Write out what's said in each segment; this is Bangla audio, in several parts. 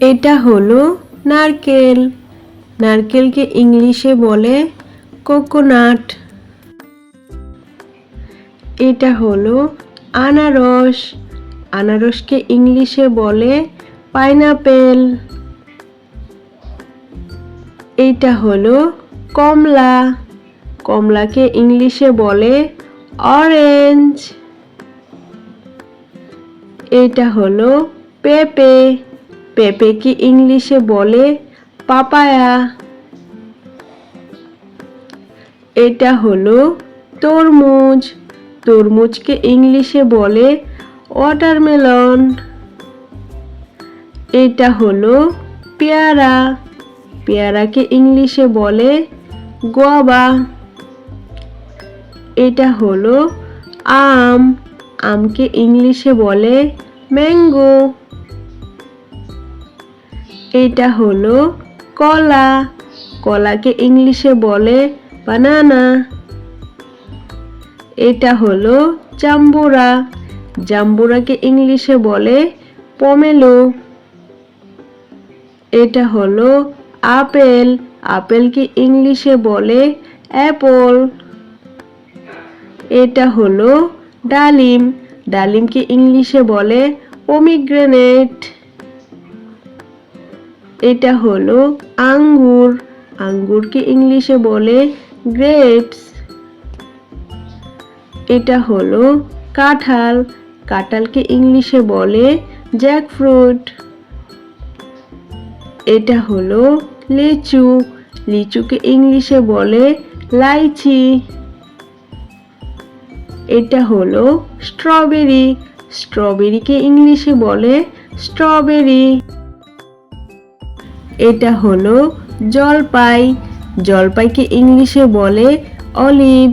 এটা হলো নারকেল। নারকেলকে ইংলিশে বলে কোকোনাট। এটা হলো আনারস। আনারসকে ইংলিশে বলে পাইনাপেল। এইটা হলো কমলা। কমলাকে ইংলিশে বলে অরেঞ্জ। এটা হলো পেঁপে। পেঁপেকে ইংলিশে বলে? পাপায়া। এটা হলো তরমুজ। তরমুজকে ইংলিশে বলে ওয়াটারমেলন এটা হলো পেয়ারা। পেয়ারাকে ইংলিশে বলে গোয়াবা এটা হলো আম। আমকে ইংলিশে বলে ম্যাঙ্গো এটা হলো কলা। কলাকে ইংলিশে বলে বানানা এটা হলো জাম্বুরা। জাম্বুরাকে ইংলিশে বলে পমেলো এটা হলো আপেল। আপেলকে ইংলিশে বলে অ্যাপল এটা হলো ডালিম। ডালিমকে ইংলিশে বলে পমিগ্রেনেট এটা হলো আঙ্গুর। আঙ্গুরকে ইংলিশে বলে গ্রেপস। এটা হলো কাঁঠাল। কাঁঠালকে ইংলিশে বলে জ্যাকফ্রুট। এটা হলো লিচু। লিচুকে ইংলিশে বলে লাইচি। এটা হলো স্ট্রবেরি। স্ট্রবেরিকে ইংলিশে বলে স্ট্রবেরি। এটা হলো জলপাই। জলপাইকে ইংলিশে বলে অলিভ।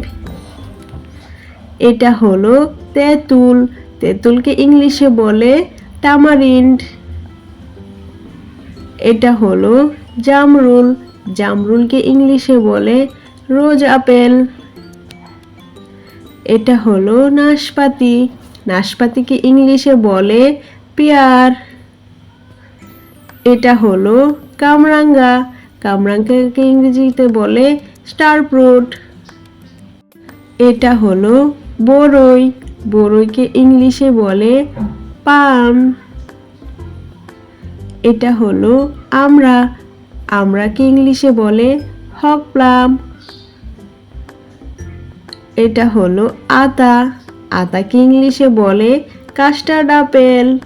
এটা হলো তেঁতুল। তেঁতুলকে ইংলিশে বলে টামারিন্ড এটা হলো জামরুল। জামরুলকে ইংলিশে বলে রোজ আপেল। এটা হলো নাশপাতি। নাশপাতিকে ইংলিশে বলে পেয়ার। এটা হলো কামরাঙ্গা। কামরাঙ্গাকে ইংরেজিতে বলে স্টার ফ্রুট এটা হলো বড়ই বড়ইকে ইংলিশে বলে পাম। এটা হলো আমরা। আমরাকে ইংলিশে বলে হক প্লাম। এটা হলো আতা। আতাকে ইংলিশে বলে কাস্টার্ড আপেল।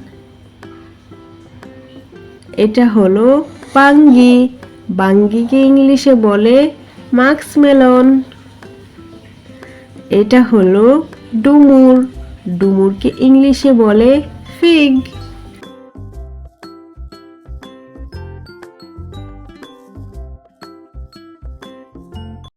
এটা হলো পাঙ্গি বাঙ্গিকে ইংলিশে বলে মাক্স মেলন এটা হলো ডুমুর। ডুমুরকে ইংলিশে বলে ফিগ।